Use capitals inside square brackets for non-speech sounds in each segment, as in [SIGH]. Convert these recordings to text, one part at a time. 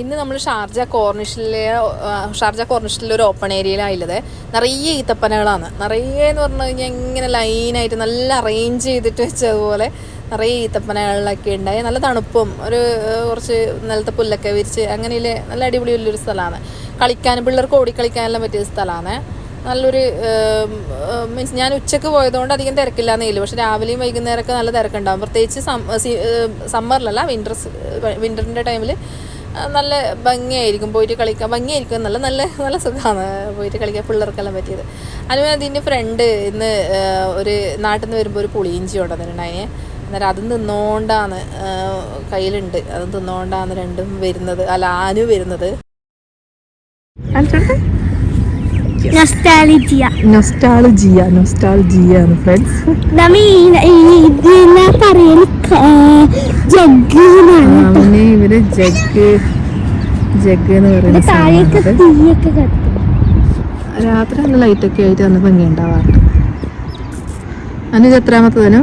ഇന്ന് നമ്മൾ Sharjah കോർണിഷിലെ Sharjah കോർണിഷിലെ ഒരു ഓപ്പൺ ഏരിയയിലായുള്ളത് നിറയെ ഈത്തപ്പനകളാണ്. നിറയെ എന്ന് പറഞ്ഞു കഴിഞ്ഞാൽ ഇങ്ങനെ ലൈനായിട്ട് നല്ല അറേഞ്ച് ചെയ്തിട്ട് വെച്ചതുപോലെ നിറയെ ഈത്തപ്പനകളിലൊക്കെ ഉണ്ടായി. നല്ല തണുപ്പും ഒരു കുറച്ച് നിലത്തെ പുല്ലൊക്കെ വിരിച്ച് അങ്ങനെയുള്ള നല്ല അടിപൊളിയുള്ളൊരു സ്ഥലമാണ്. കളിക്കാനും പിള്ളേർക്ക് ഓടിക്കളിക്കാനെല്ലാം പറ്റിയ സ്ഥലമാണ്. നല്ലൊരു മീൻസ് ഞാൻ ഉച്ചയ്ക്ക് പോയതുകൊണ്ട് അധികം തിരക്കില്ലാന്നേ ഇല്ല. പക്ഷെ രാവിലെയും വൈകുന്നേരമൊക്കെ നല്ല തിരക്കുണ്ടാകും പ്രത്യേകിച്ച് സമ്മറിലല്ല വിന്റർ വിന്ററിന്റെ ടൈമിൽ നല്ല ഭംഗിയായിരിക്കും. പോയിട്ട് കളിക്കാൻ ഭംഗിയായിരിക്കും. നല്ല നല്ല നല്ല സുഖമാണ് പോയിട്ട് കളിക്കാൻ പിള്ളേർക്കെല്ലാം പറ്റിയത്. അനുവേ അതിന്റെ ഫ്രണ്ട് ഇന്ന് ഒരു നാട്ടിൽ നിന്ന് വരുമ്പോൾ ഒരു പുളിയിഞ്ചി കൊണ്ടുവന്നിട്ടുണ്ടായിനെ. അന്നേരം അതും തിന്നോണ്ടാണ് ആ, കയ്യിലുണ്ട്. അതും തിന്നോണ്ടാണ് രണ്ടും വരുന്നത്. അല്ല ആനു വരുന്നത്. നൊസ്റ്റാലിജിയ നൊസ്റ്റാളജിയ ആണ് ഫ്രണ്ട്സ് ഇവർ ജഗ് ജഗ് എന്ന് പറയുന്ന രാത്രി നല്ല ലൈറ്റ് ഒക്കെ ആയിട്ട് വന്ന് ഭംഗി ഉണ്ടാവാറുണ്ട് അനുജ് എത്രാമത്തതിനു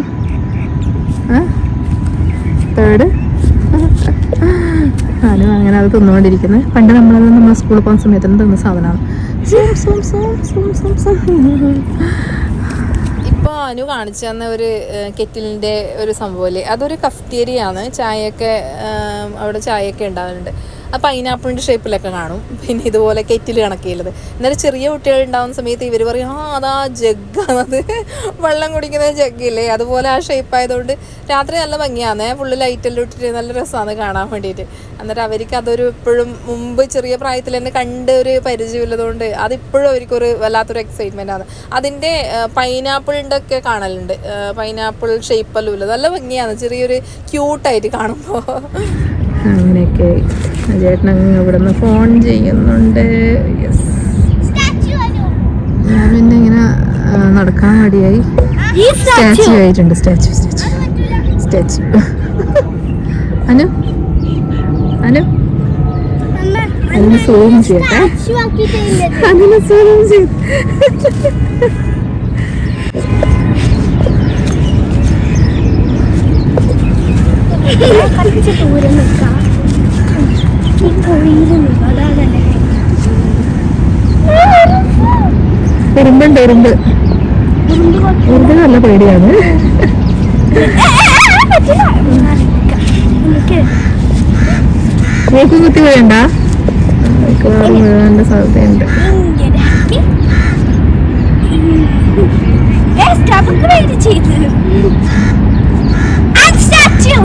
തേർഡ് അനു അങ്ങനെ അത് തിന്നുകൊണ്ടിരിക്കുന്നത് പണ്ട് നമ്മളത് നമ്മൾ സ്കൂളിൽ പോകുന്ന സമയത്ത് തിന്ന സാധനമാണ്. ഇപ്പോൾ അനു കാണിച്ചു തന്ന ഒരു കെറ്റിലിന്റെ ഒരു സംഭവം അല്ലേ? അതൊരു കഫ്തീരിയാണ്. ചായയൊക്കെ അവിടെ ചായയൊക്കെ ഉണ്ടാവുന്നുണ്ട്. ആ പൈനാപ്പിളിന്റെ ഷേപ്പിലൊക്കെ കാണും. പിന്നെ ഇതുപോലെ കെറ്റിൽ കണക്കിയുള്ളത് എന്നാലും ചെറിയ കുട്ടികൾ ഉണ്ടാവുന്ന സമയത്ത് ഇവർ പറയും ആ അതാ ജഗ്ഗാണത് വെള്ളം കുടിക്കുന്ന ജഗ്ഗില്ലേ അതുപോലെ ആ ഷേപ്പ് ആയതുകൊണ്ട് രാത്രി നല്ല ഭംഗിയാണ് ഫുള്ള് ലൈറ്റെല്ലാം ഇട്ടിട്ട് നല്ല രസമാണ് കാണാൻ വേണ്ടിയിട്ട്. എന്നിട്ട് അവർക്ക് അതൊരു ഇപ്പോഴും മുമ്പ് ചെറിയ പ്രായത്തിൽ തന്നെ കണ്ട ഒരു പരിചയമുള്ളതുകൊണ്ട് അതിപ്പോഴും അവർക്കൊരു വല്ലാത്തൊരു എക്സൈറ്റ്മെന്റ് ആണ്. അതിന്റെ പൈനാപ്പിളിന്റെ ഒക്കെ കാണലുണ്ട്. പൈനാപ്പിൾ ഷേപ്പെല്ലാം ഉള്ളത്. നല്ല ഭംഗിയാണ്. ചെറിയൊരു ക്യൂട്ടായിട്ട് കാണുമ്പോൾ അങ്ങനെയൊക്കെ ചേട്ടൻ അങ്ങ് ഇവിടെ നിന്ന് ഫോൺ ചെയ്യുന്നുണ്ട്. യെസ് ഞാൻ പിന്നെ ഇങ്ങനെ നടക്കാൻ മടിയായി. സ്റ്റാച്ചു ആയിട്ടുണ്ട്. Statue statue. Statue. Anu? Anu? അതിന് സൂം ചെയ്യട്ടെ. അതിന് സൂം കുറച്ച് ദൂരം ഉറുമ്പുണ്ട് ഉറുമ്പ് ഉറുമ്പ് നല്ല പേടിയാണ് മൂക്ക് കുത്തി വീഴണ്ട മിക്കവാറും വീഴാണ്ട സാധ്യതയുണ്ട് ഇങ്ങനെയാക്കി നമുക്ക് വേണ്ടി ചെയ്ത് statue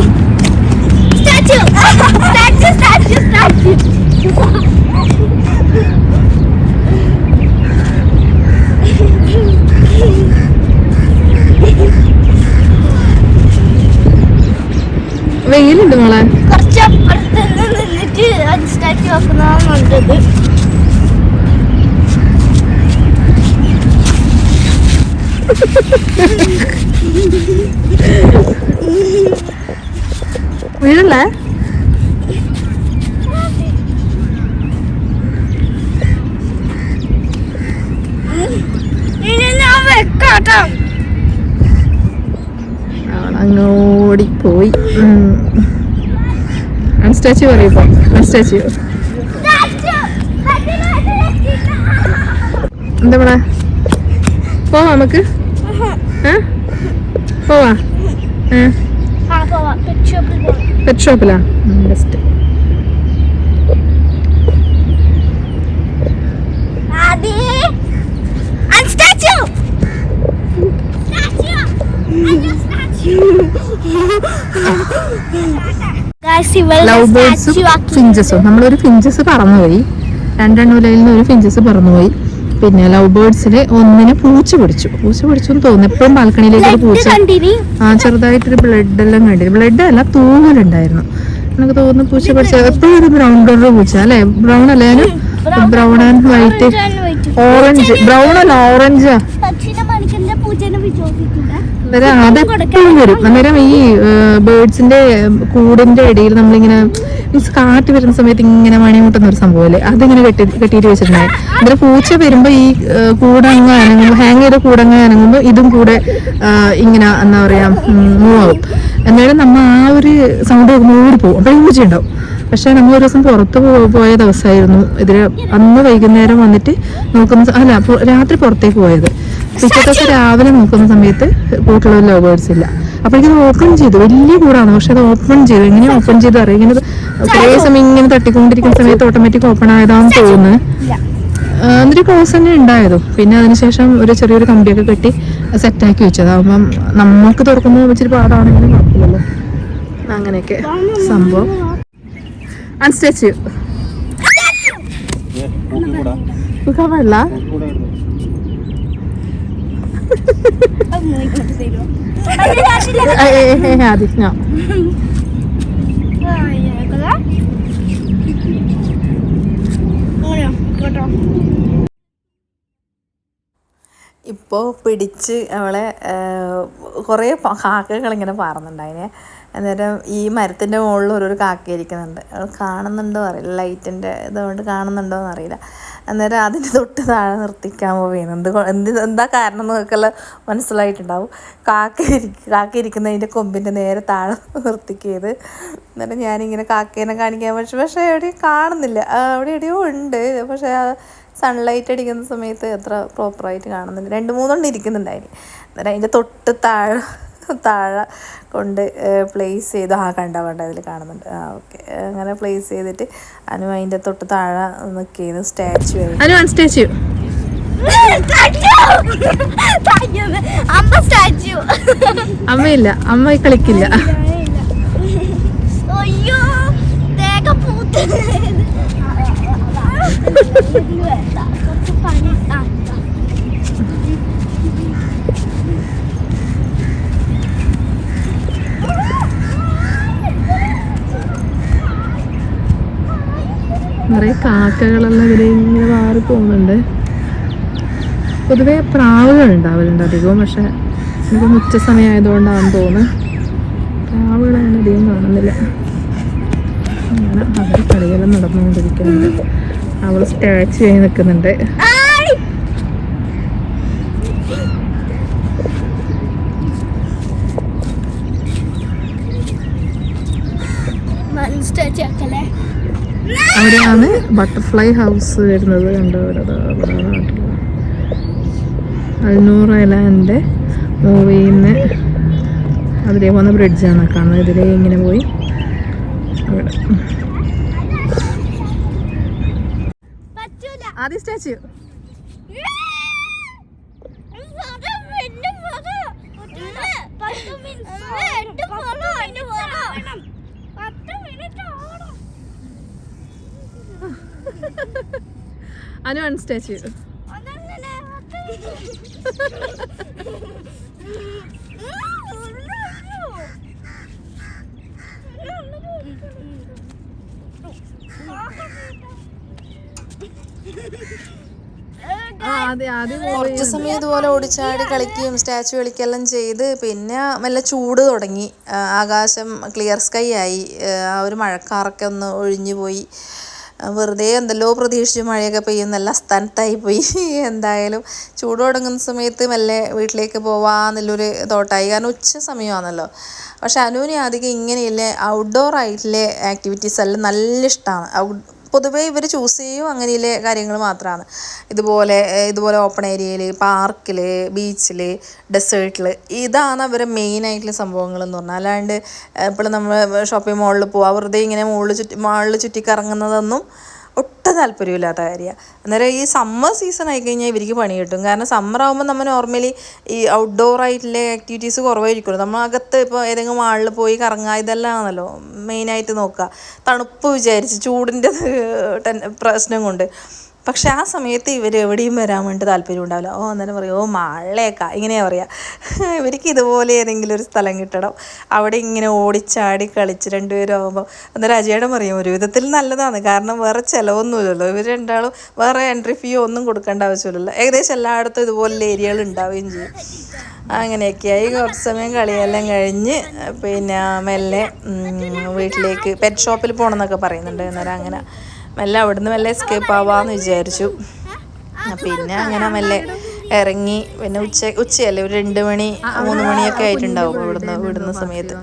statue statue statue statue വെയിലുണ്ട് മോളെ. കുറച്ച് അപ്പുറത്ത് നിന്ന് നിന്നിട്ട് നല്ലത് വീഴല്ലേ ഞാൻ വെക്കാട്ടോ. അവളങ്ങ് ഓടിപ്പോയി. അൺസ്റ്റാച്ചു പറയുമ്പോ സ്റ്റാച്ചു എന്താ പറയാ പോവാ നമുക്ക്? പോവാ? പെറ്റ് ഷോപ്പിലാ ബെസ്റ്റ് ആദി അൺസ്റ്റാച്ചു ലവ് ബേർഡ്സും ഫിഞ്ചസും നമ്മളൊരു ഫിഞ്ചസ് പറന്നുപോയി. രണ്ടെണ്ണൂലയിൽ ഒരു ഫിഞ്ചസ് പറന്നുപോയി. പിന്നെ ലവ് ബേർഡ്സിൽ ഒന്നിനെ പൂച്ച പിടിച്ചു. പൂച്ച പിടിച്ചു എന്ന് തോന്നുന്നു. എപ്പോഴും ബാൽക്കണിയിലേക്ക് ഒരു പൂച്ച ആ ചെറുതായിട്ടൊരു ബ്ലഡ് എല്ലാം കണ്ടിരുന്നു ബ്ലഡ് അല്ല തൂങ്ങലുണ്ടായിരുന്നു എനിക്ക് തോന്നുന്നു പൂച്ച പിടിച്ചത് എപ്പോഴും ഒരു ബ്രൗൺ കളർ പൂച്ച അല്ലേ? ബ്രൗൺ അല്ലേ brown and white orange brown അല്ല ഓറഞ്ചാ അന്നേരം അതെപ്പോഴും വരും. അന്നേരം ഈ ബേർഡ്സിന്റെ കൂടിന്റെ ഇടയിൽ നമ്മളിങ്ങനെ മീൻസ് കാറ്റ് വരുന്ന സമയത്ത് ഇങ്ങനെ മണിമുട്ടുന്ന ഒരു സംഭവമല്ലേ അതിങ്ങനെ കെട്ടി കെട്ടിയിട്ട് വെച്ചിട്ടുണ്ടായി. അന്നേരം പൂച്ച വരുമ്പോ ഈ കൂടങ്ങ് അനങ്ങുമ്പോൾ ഹാങ് ചെയ്ത കൂടങ്ങ് അനങ്ങുമ്പോൾ ഇതും കൂടെ ഇങ്ങനെ എന്താ പറയാ മൂവ് ആവും. എന്നാലും നമ്മ ആ ഒരു സൗണ്ട് കേൾക്കുമ്പോൾ ഓടി പോകും അപ്പൊ പൂച്ച ഉണ്ടാവും. പക്ഷെ നമ്മൾ ഒരു ദിവസം പുറത്ത് പോയ ദിവസമായിരുന്നു ഇതിൽ അന്ന് വൈകുന്നേരം വന്നിട്ട് നോക്കുന്ന അല്ല രാത്രി പുറത്തേക്ക് പോയത്. പിറ്റേ രാവിലെ നോക്കുന്ന സമയത്ത് കൂട്ടുള്ള ലവ് ബേർഡ്സ് ഇല്ല. അപ്പോഴേക്കും ഓപ്പൺ ചെയ്തു. വലിയ കൂടാണ്. പക്ഷെ അത് ഓപ്പൺ ചെയ്തു. എങ്ങനെ ഓപ്പൺ ചെയ്ത് അറിയാം ഇങ്ങനെ കുറേ സമയം ഇങ്ങനെ തട്ടിക്കൊണ്ടിരിക്കുന്ന സമയത്ത് ഓട്ടോമാറ്റിക് ഓപ്പൺ ആയതാണെന്ന് തോന്നുന്നു. എന്നിട്ട് ക്ലോസ് തന്നെ ഉണ്ടായതും. പിന്നെ അതിനുശേഷം ഒരു ചെറിയൊരു കമ്പിയൊക്കെ കെട്ടി സെറ്റാക്കി വെച്ചത്. അതാവുമ്പം നമുക്ക് തുറക്കുമ്പോൾ ഇച്ചിരി പാടാണെങ്കിലും കുഴപ്പമില്ലല്ലോ അങ്ങനെയൊക്കെ സംഭവം. അൺസ്റ്റാച്ചു സുഖമല്ല. കേട്ടോ ഇപ്പോൾ പിടിച്ച് അവളെ കുറേ കാക്കകൾ ഇങ്ങനെ പാറുന്നുണ്ടായിനെ അന്നേരം ഈ മരത്തിന്റെ മുകളിൽ ഓരോരു കാക്ക ഇരിക്കുന്നുണ്ട്. അവൾ കാണുന്നുണ്ടോ അറിയില്ല. ലൈറ്റിന്റെ ഇതുകൊണ്ട് കാണുന്നുണ്ടോ എന്നറിയില്ല. അന്നേരം അതിന്റെ തൊട്ട് താഴെ നിർത്തിക്കാൻ പോവുകയാണ്. എന്ത് എന്ത് കാരണം എന്നൊക്കെല്ലാം മനസ്സിലായിട്ടുണ്ടാവും. കാക്ക ഇരിക്കും കാക്ക ഇരിക്കുന്നതിന്റെ കൊമ്പിന്റെ നേരെ താഴെ നിർത്തിക്കിയത് എന്നിട്ട് ഞാനിങ്ങനെ കാക്കേനെ കാണിക്കാൻ പക്ഷെ പക്ഷേ എവിടെയും കാണുന്നില്ല. അവിടെ എവിടെയോ ഉണ്ട്. പക്ഷേ സൺലൈറ്റ് അടിക്കുന്ന സമയത്ത് എത്ര പ്രോപ്പറായിട്ട് കാണുന്നുണ്ട് രണ്ട് മൂന്നെണ്ണം ഇരിക്കുന്നുണ്ടായിരുന്നു അന്നേരം അതിന്റെ തൊട്ട് താഴെ താഴെ കൊണ്ട് പ്ലേസ് ചെയ്ത് ആ കണ്ട കണ്ട അതിൽ കാണുന്നുണ്ട്. ആ ഓക്കെ. അങ്ങനെ പ്ലേസ് ചെയ്തിട്ട് അനു അതിന്റെ തൊട്ട് താഴെ നിൽക്കുന്നു സ്റ്റാച്ചു അനു സ്റ്റാച്ചു അമ്മയില്ല. അമ്മ കളിക്കില്ല. അയ്യോ തേങ്ങ പൂത്ത് പണി ആ നിറയെ കാക്കകളെല്ലാം ഇവരെ ഇങ്ങനെ മാറി പോകുന്നുണ്ട്. പൊതുവെ പ്രാവുകൾ ഉണ്ടാവലുണ്ട് അധികവും പക്ഷെ എനിക്ക് ഉച്ച സമയമായതുകൊണ്ടാണെന്ന് തോന്നുന്നു. പ്രാവുകൾ അങ്ങനെ അധികം കാണുന്നില്ല. അങ്ങനെ അവർ കളിയെല്ലാം നടന്നുകൊണ്ടിരിക്കുന്നുണ്ട്. അവൾ സ്റ്റാച്ചു ആയി നിൽക്കുന്നുണ്ട് സ്റ്റാച്ചു ആക്കല്ലേ അവിടെയാണ് ബട്ടർഫ്ലൈ ഹൗസ് വരുന്നത് കണ്ടോ അവിടെ. അൽനൂർ നിന്ന് അതിലേ പോകുന്ന ബ്രിഡ്ജാണ് കാണുന്നത് ഇതിലേ ഇങ്ങനെ പോയി. അവിടെ. ആദ്യ സ്റ്റാച്ചു അനു വൺ സ്റ്റാച്ചു ആദ്യം ആദ്യം കുറച്ച് സമയം ഇതുപോലെ ഓടിച്ചാടി കളിക്കുകയും സ്റ്റാച്ചു കളിക്കുകയെല്ലാം ചെയ്ത് പിന്നെ മെല്ലെ ചൂട് തുടങ്ങി. ആകാശം ക്ലിയർ സ്കൈ ആയി. ആ, ഒരു മഴക്കാറൊക്കെ ഒന്ന് ഒഴിഞ്ഞു പോയി. വെറുതെ എന്തെല്ലോ പ്രതീക്ഷിച്ച് മഴയൊക്കെ പെയ്യുന്നല്ല സ്ഥലത്തായി പോയി. [LAUGHS] എന്തായാലും ചൂട് തുടങ്ങുന്ന സമയത്ത് മെല്ലെ വീട്ടിലേക്ക് പോവാന്നുള്ളൊരു തോട്ടായി കാരണം ഉച്ച സമയമാണല്ലോ. പക്ഷെ അനുവിനെ അധികം ഇങ്ങനെയുള്ള ഔട്ട്ഡോർ ആയിട്ടുള്ള ആക്ടിവിറ്റീസ് എല്ലാം നല്ല ഇഷ്ടമാണ് ഔട്ട് പൊതുവേ ഇവർ ചൂസ് ചെയ്യും അങ്ങനെയുള്ള കാര്യങ്ങൾ മാത്രമാണ് ഇതുപോലെ ഇതുപോലെ ഓപ്പൺ ഏരിയയിൽ പാർക്കിൽ ബീച്ചിൽ ഡെസേർട്ടിൽ ഇതാണ് അവരെ മെയിൻ ആയിട്ടുള്ള സംഭവങ്ങൾ എന്ന് പറഞ്ഞാൽ. അല്ലാണ്ട് ഇപ്പോൾ നമ്മൾ ഷോപ്പിംഗ് മാളിൽ പോവുക വെറുതെ ഇങ്ങനെ മുകളിൽ ചുറ്റി മാളിൽ ചുറ്റിക്കറങ്ങുന്നതൊന്നും ഒട്ടും താല്പര്യമില്ലാത്ത കാര്യമാണ്. അന്നേരം ഈ സമ്മർ സീസൺ ആയി കഴിഞ്ഞാൽ ഇവർക്ക് പണി കിട്ടും. കാരണം സമ്മർ ആകുമ്പോൾ നമ്മൾ നോർമലി ഈ ഔട്ട്ഡോർ ആയിട്ടുള്ള ആക്ടിവിറ്റീസ് കുറവായിരിക്കുമല്ലോ. നമ്മൾ അകത്ത് ഇപ്പോൾ ഏതെങ്കിലും മാളിൽ പോയി കറങ്ങുക ഇതെല്ലാം ആണല്ലോ മെയിനായിട്ട് നോക്കുക. തണുപ്പ് വിചാരിച്ച് ചൂടിന്റെ [LAUGHS] പ്രശ്നം കൊണ്ട്. പക്ഷെ ആ സമയത്ത് ഇവർ എവിടെയും വരാൻ വേണ്ടി താല്പര്യം ഉണ്ടാവില്ല. ഓ അന്നേരം പറയും ഓ മഴയൊക്കെ ഇങ്ങനെയാണ് പറയുക [LAUGHS] ഇവർക്ക് ഇതുപോലെ ഏതെങ്കിലും ഒരു സ്ഥലം കിട്ടണം. അവിടെ ഇങ്ങനെ ഓടിച്ചാടി കളിച്ച് രണ്ടുപേരും ആകുമ്പോൾ അന്നേരം അജയുടെ പറയും ഒരു വിധത്തിൽ നല്ലതാണ്. കാരണം വേറെ ചിലവൊന്നുമില്ലല്ലോ ഇവർ രണ്ടാളും വേറെ എൻട്രി ഫീ ഒന്നും കൊടുക്കേണ്ട ആവശ്യമില്ലല്ലോ. ഏകദേശം എല്ലായിടത്തും ഇതുപോലുള്ള ഏരിയകൾ ഉണ്ടാവുകയും ചെയ്യും. അങ്ങനെയൊക്കെയായി. കുറച്ച് സമയം കളിയെല്ലാം കഴിഞ്ഞ് പിന്നെ മെല്ലെ വീട്ടിലേക്ക് പെറ്റ് ഷോപ്പിൽ പോകണം എന്നൊക്കെ പറയുന്നുണ്ട്. അന്നേരം അങ്ങനെ മെല്ലെ അവിടുന്ന് മെല്ലെ എസ്കേപ്പ് ആവാന്ന് വിചാരിച്ചു. പിന്നെ അങ്ങനെ മെല്ലെ ഇറങ്ങി. പിന്നെ ഉച്ച ഉച്ചയല്ലേ? ഒരു രണ്ട് മണി മൂന്ന് മണിയൊക്കെ ആയിട്ടുണ്ടാവും ഇവിടുന്ന് വിടുന്ന സമയത്ത്.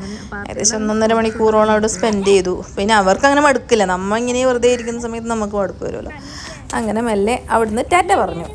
ഏകദേശം ഒന്നൊന്നര മണിക്കൂറോളം അവിടെ സ്പെൻഡ് ചെയ്തു. പിന്നെ അവർക്ക് അങ്ങനെ മടുക്കില്ല. നമ്മ ഇങ്ങനെ വെറുതെ ഇരിക്കുന്ന സമയത്ത് നമുക്ക് മടുപ്പ് വരുമല്ലോ. അങ്ങനെ മെല്ലെ അവിടുന്ന് ടാറ്റ പറഞ്ഞു.